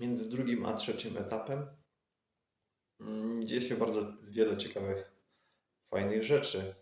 między drugim a trzecim etapem mm, dzieje się bardzo wiele ciekawych, fajnych rzeczy.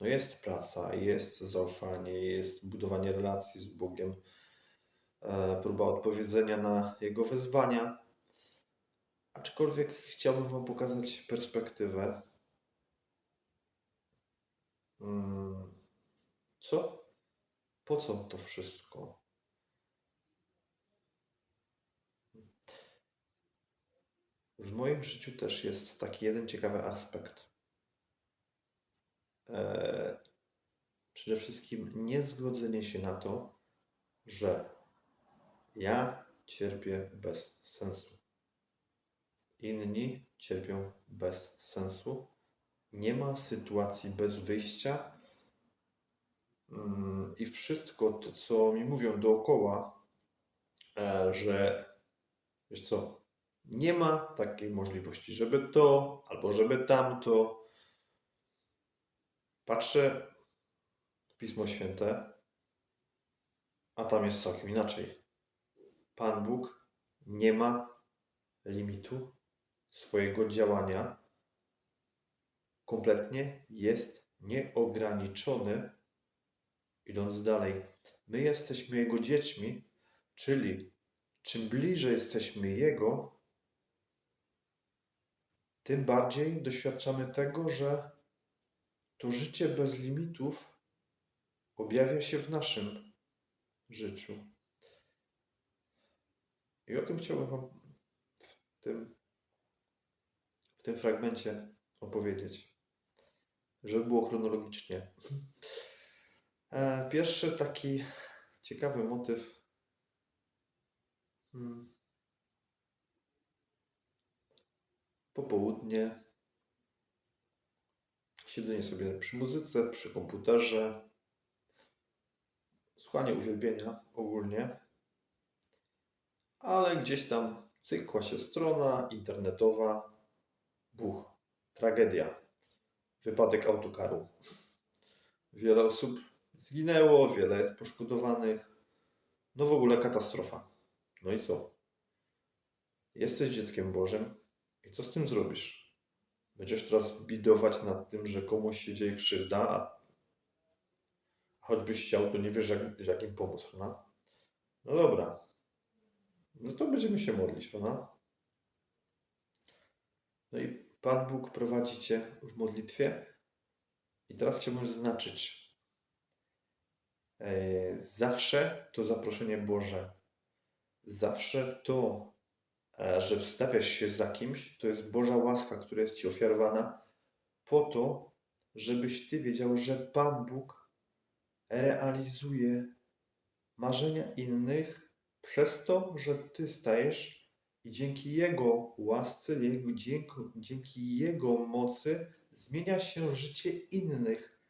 No jest praca, jest zaufanie, jest budowanie relacji z Bogiem, e, próba odpowiedzenia na Jego wezwania. Aczkolwiek chciałbym Wam pokazać perspektywę. Mm, Co? Po co to wszystko? W moim życiu też jest taki jeden ciekawy aspekt. Eee, przede wszystkim niezgodzenie się na to, że ja cierpię bez sensu. Inni cierpią bez sensu. Nie ma sytuacji bez wyjścia. Mm, I wszystko to, co mi mówią dookoła, e, że wiesz co, nie ma takiej możliwości, żeby to albo żeby tamto. Patrzę Pismo Święte, a tam jest całkiem inaczej. Pan Bóg nie ma limitu swojego działania. Kompletnie jest nieograniczony. Idąc dalej, my jesteśmy Jego dziećmi, czyli czym bliżej jesteśmy Jego, tym bardziej doświadczamy tego, że to życie bez limitów objawia się w naszym życiu. I o tym chciałbym Wam w tym, w tym fragmencie opowiedzieć, żeby było chronologicznie. E, Pierwszy taki ciekawy motyw. hmm, Popołudnie. Siedzenie sobie przy muzyce, przy komputerze. Słuchanie uwielbienia ogólnie. Ale gdzieś tam cykła się strona internetowa. Buch. Tragedia. Wypadek autokaru. Wiele osób zginęło, wiele jest poszkodowanych. No w ogóle katastrofa. No i co? Jesteś dzieckiem Bożym i co z tym zrobisz? Będziesz teraz bidować nad tym, że komuś się dzieje krzywda, a choćbyś chciał, to nie wiesz, jak, jak im pomóc, prawda? No dobra. No to będziemy się modlić, prawda? No i Pan Bóg prowadzi Cię w modlitwie. I teraz chciałbym zaznaczyć, e, zawsze to zaproszenie Boże, zawsze to, że wstawiasz się za kimś, to jest Boża łaska, która jest Ci ofiarowana po to, żebyś Ty wiedział, że Pan Bóg realizuje marzenia innych przez to, że Ty stajesz i dzięki Jego łasce, Jego, dzięki, dzięki Jego mocy zmienia się życie innych.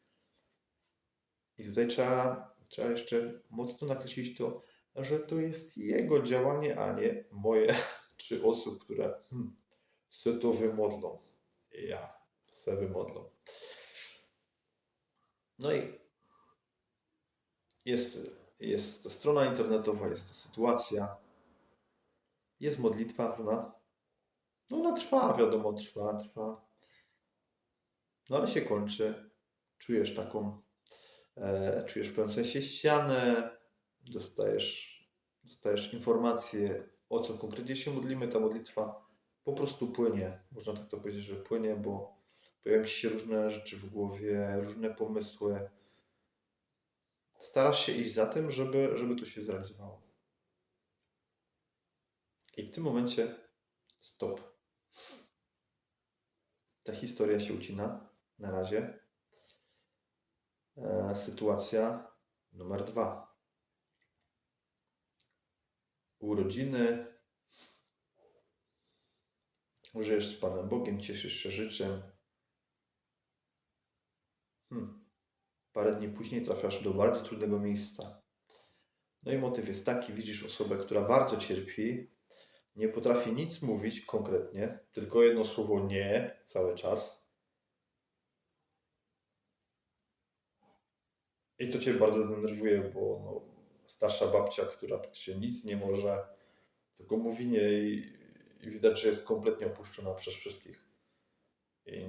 I tutaj trzeba, trzeba jeszcze mocno nakreślić to, że to jest Jego działanie, a nie moje czy osób, które hmm, se to wymodlą. Ja se wymodlą. No i jest, jest ta strona internetowa, jest ta sytuacja, jest modlitwa, prawda? No ona trwa, wiadomo, trwa, trwa. No ale się kończy. Czujesz taką, e, czujesz w pewnym sensie ścianę, dostajesz, dostajesz informację, o co konkretnie się modlimy. Ta modlitwa po prostu płynie. Można tak to powiedzieć, że płynie, bo pojawiają ci się różne rzeczy w głowie, różne pomysły. Starasz się iść za tym, żeby, żeby to się zrealizowało. I w tym momencie stop. Ta historia się ucina na razie. E, sytuacja numer dwa. Urodziny. Żyjesz z Panem Bogiem, cieszysz się życzem. Hmm. Parę dni później trafiasz do bardzo trudnego miejsca. No i motyw jest taki, widzisz osobę, która bardzo cierpi, nie potrafi nic mówić konkretnie, tylko jedno słowo nie cały czas. I to cię bardzo denerwuje, bo no, starsza babcia, która praktycznie nic nie może, tylko mówi nie i, i widać, że jest kompletnie opuszczona przez wszystkich. I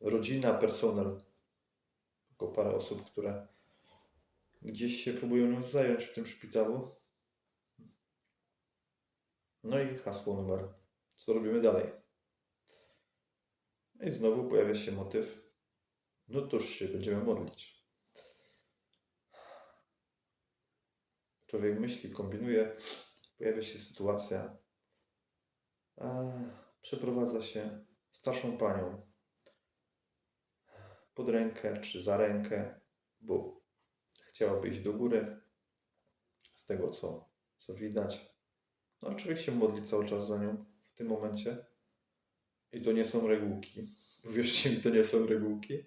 rodzina, personel, tylko parę osób, które gdzieś się próbują nią zająć w tym szpitalu. No i hasło numer. Co robimy dalej? I znowu pojawia się motyw. No toż się będziemy modlić. Człowiek myśli, kombinuje, pojawia się sytuacja. Przeprowadza się starszą panią pod rękę czy za rękę, bo chciałaby iść do góry. Z tego, co, co widać. No, ale człowiek się modli cały czas za nią w tym momencie. I to nie są regułki. Wierzcie mi, to nie są regułki.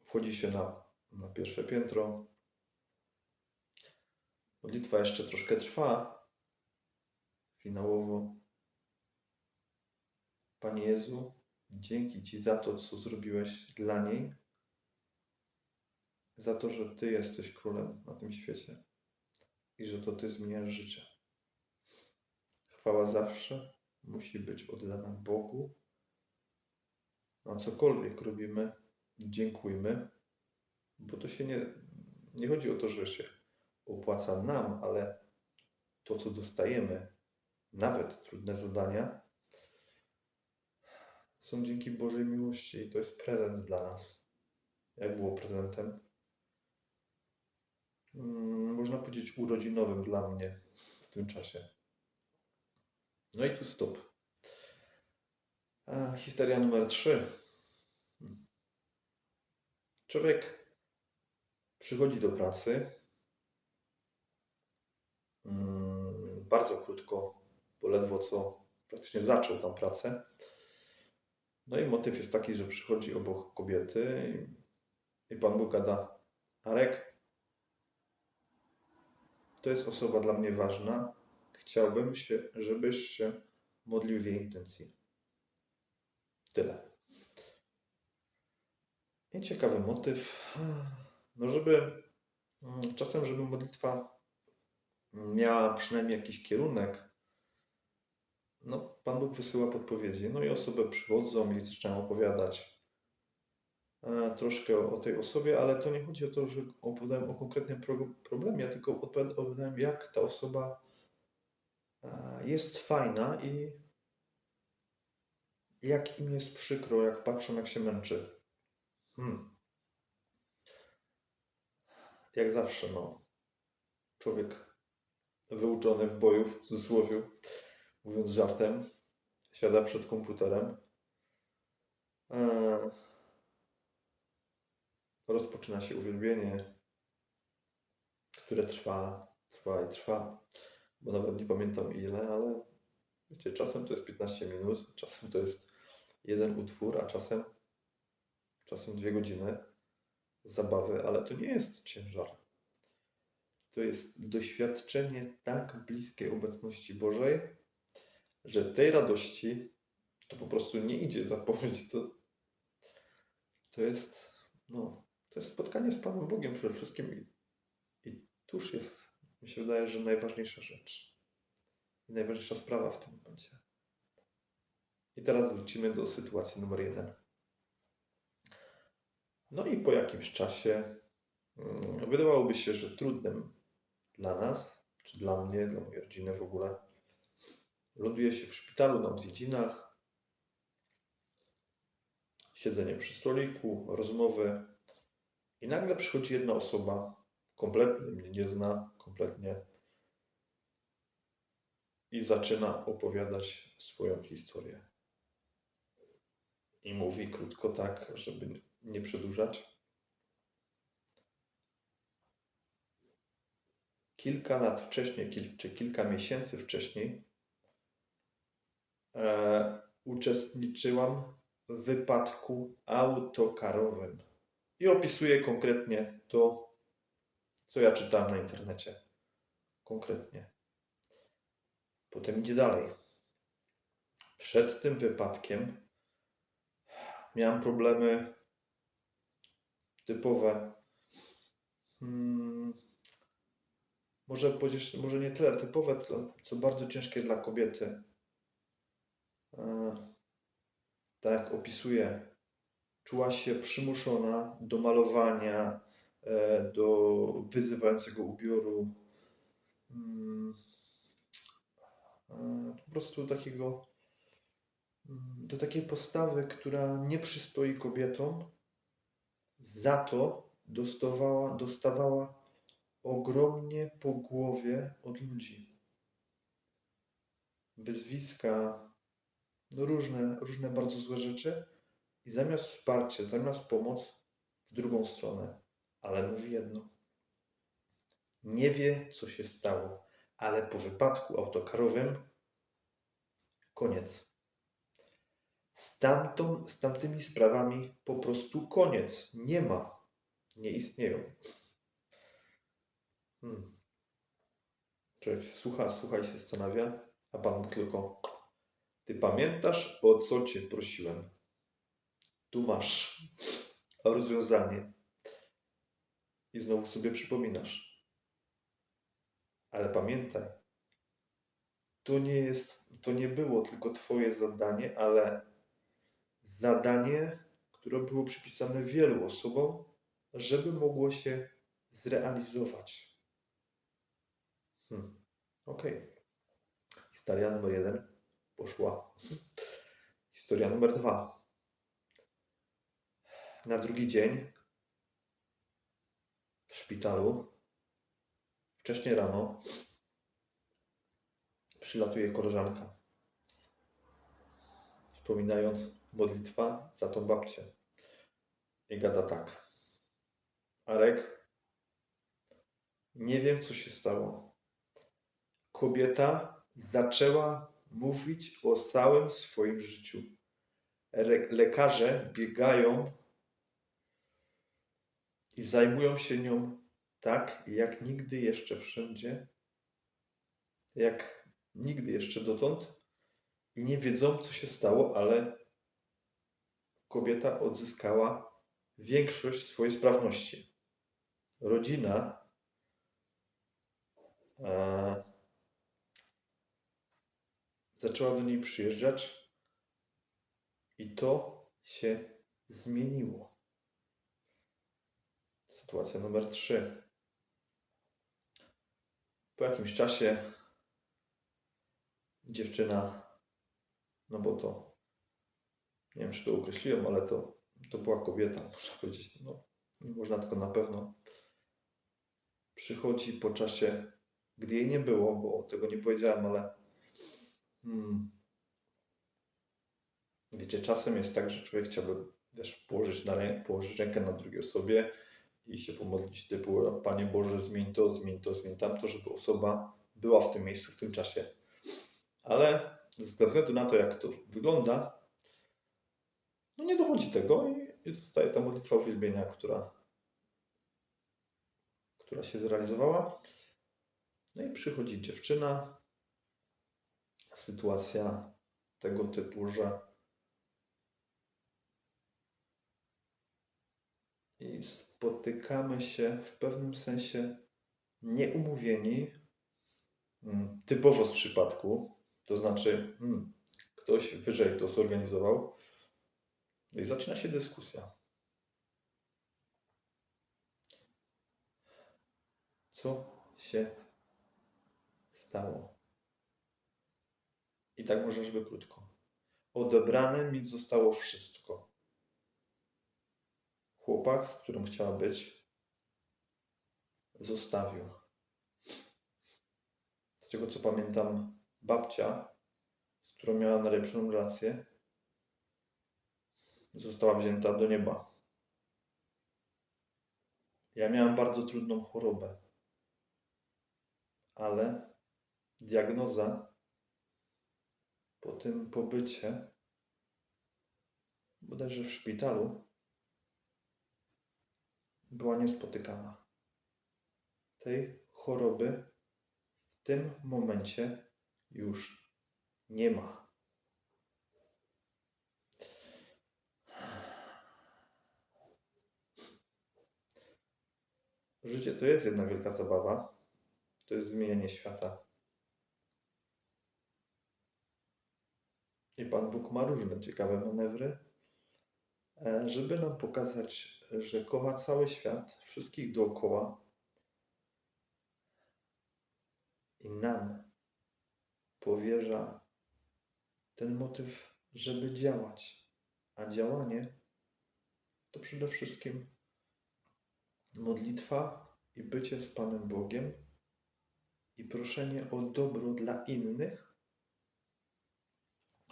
Wchodzi się na, na pierwsze piętro. Modlitwa jeszcze troszkę trwa. Finałowo. Panie Jezu, dzięki Ci za to, co zrobiłeś dla niej. Za to, że Ty jesteś królem na tym świecie i że to Ty zmieniasz życie. Chwała zawsze musi być oddana Bogu. A cokolwiek robimy, dziękujmy, bo to się nie, nie chodzi o to, że się opłaca nam, ale to, co dostajemy, nawet trudne zadania, są dzięki Bożej miłości i to jest prezent dla nas. Jak było prezentem? Mm, Można powiedzieć urodzinowym dla mnie w tym czasie. No i tu stop. Historia numer 3. Człowiek przychodzi do pracy. Mm, Bardzo krótko, bo ledwo co praktycznie zaczął tam pracę. No i motyw jest taki, że przychodzi obok kobiety i, i Pan Bóg gada, Arek, to jest osoba dla mnie ważna. Chciałbym, się, żebyś się modlił w jej intencji. Tyle. I ciekawy motyw. No, żeby mm, czasem, żeby modlitwa miała przynajmniej jakiś kierunek, no, Pan Bóg wysyła podpowiedzi. No i osoby przychodzą i zaczynają opowiadać e, troszkę o tej osobie, ale to nie chodzi o to, że opowiadają o konkretnym pro- problemie, tylko opowiada- opowiadają, jak ta osoba e, jest fajna i jak im jest przykro, jak patrzą, jak się męczy. Hmm. Jak zawsze, no. Człowiek wyuczony w boju, w cudzysłowie, mówiąc żartem, siada przed komputerem. E, rozpoczyna się uwielbienie, które trwa, trwa i trwa, bo nawet nie pamiętam ile, ale wiecie, czasem to jest 15 minut, czasem to jest jeden utwór, a czasem, czasem dwie godziny zabawy, ale to nie jest ciężar. To jest doświadczenie tak bliskiej obecności Bożej, że tej radości to po prostu nie idzie zapomnieć. To, to jest, no, to jest spotkanie z Panem Bogiem przede wszystkim i, i tuż jest, mi się wydaje, że najważniejsza rzecz. I najważniejsza sprawa w tym momencie. I teraz wrócimy do sytuacji numer jeden. No i po jakimś czasie mm, wydawałoby się, że trudnym dla nas, czy dla mnie, dla mojej rodziny w ogóle, ląduje się w szpitalu na odwiedzinach, siedzenie przy stoliku, rozmowy i nagle przychodzi jedna osoba, kompletnie mnie nie zna, kompletnie i zaczyna opowiadać swoją historię. I mówi krótko tak, żeby nie przedłużać. Kilka lat wcześniej, kil, czy kilka miesięcy wcześniej, e, uczestniczyłam w wypadku autokarowym. I opisuję konkretnie to, co ja czytałem na internecie. Konkretnie. Potem idzie dalej. Przed tym wypadkiem miałem problemy typowe. Hmm, może może nie tyle typowe, co, bardzo ciężkie dla kobiety. E, tak opisuje, czuła się przymuszona do malowania, e, do wyzywającego ubioru. Mm, e, po prostu takiego, mm, do takiej postawy, która nie przystoi kobietom, za to dostawała, dostawała ogromnie po głowie od ludzi. Wyzwiska, no różne, różne bardzo złe rzeczy. I zamiast wsparcia, zamiast pomoc, w drugą stronę. Ale mówi jedno. Nie wie, co się stało, ale po wypadku autokarowym koniec. Z, tamtą, z tamtymi sprawami po prostu koniec. Nie ma. Nie istnieją. Hmm. Człowiek słucha, słucha i się zastanawia, a Pan tylko Ty pamiętasz, o co Cię prosiłem? Tu masz rozwiązanie. I znowu sobie przypominasz. Ale pamiętaj, to nie jest, to nie było tylko Twoje zadanie, ale zadanie, które było przypisane wielu osobom, żeby mogło się zrealizować. Hmm. Okej. Okay. Historia numer jeden poszła. Historia numer dwa. Na drugi dzień w szpitalu, wcześnie rano, przylatuje koleżanka, wspominając modlitwa za tą babcię. I gada tak. Arek, nie wiem, co się stało. Kobieta zaczęła mówić o całym swoim życiu. Lekarze biegają i zajmują się nią tak, jak nigdy jeszcze wszędzie, jak nigdy jeszcze dotąd i nie wiedzą, co się stało, ale kobieta odzyskała większość swojej sprawności. Rodzina e, zaczęła do niej przyjeżdżać i to się zmieniło. Sytuacja numer 3. Po jakimś czasie dziewczyna, no bo to, nie wiem czy to określiłem, ale to, to była kobieta, muszę powiedzieć, no nie można tylko na pewno. Przychodzi po czasie, gdy jej nie było, bo tego nie powiedziałem, ale Hmm. Wiecie, czasem jest tak, że człowiek chciałby wiesz, położyć, na położyć rękę na drugiej osobie i się pomodlić typu Panie Boże, zmień to, zmień to, zmień tamto, żeby osoba była w tym miejscu, w tym czasie. Ale ze względu na to, jak to wygląda, no nie dochodzi tego i zostaje ta modlitwa uwielbienia, która, która się zrealizowała. No i przychodzi dziewczyna, sytuacja tego typu, że i spotykamy się w pewnym sensie nieumówieni, mm, typowo z przypadku, to znaczy hmm, ktoś wyżej to zorganizował i zaczyna się dyskusja. Co się stało? I tak może, żeby krótko. Odebrane mi zostało wszystko. Chłopak, z którym chciała być, zostawił. Z tego co pamiętam, babcia, z którą miała najlepszą relację, została wzięta do nieba. Ja miałam bardzo trudną chorobę, ale diagnoza po tym pobycie, bodajże w szpitalu, była niespotykana. Tej choroby w tym momencie już nie ma. Życie to jest jedna wielka zabawa, to jest zmienianie świata. I Pan Bóg ma różne ciekawe manewry, e, żeby nam pokazać, że kocha cały świat, wszystkich dookoła i nam powierza ten motyw, żeby działać. A działanie to przede wszystkim modlitwa i bycie z Panem Bogiem i proszenie o dobro dla innych,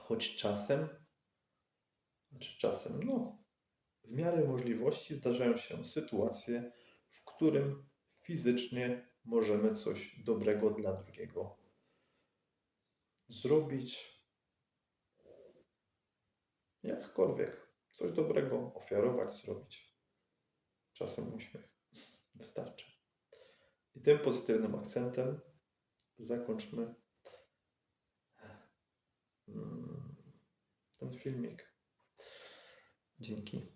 choć czasem, znaczy czasem, no, w miarę możliwości zdarzają się sytuacje, w którym fizycznie możemy coś dobrego dla drugiego zrobić. Jakkolwiek, coś dobrego ofiarować, zrobić. Czasem uśmiech wystarczy. I tym pozytywnym akcentem zakończmy mm, ten filmik. Dzięki.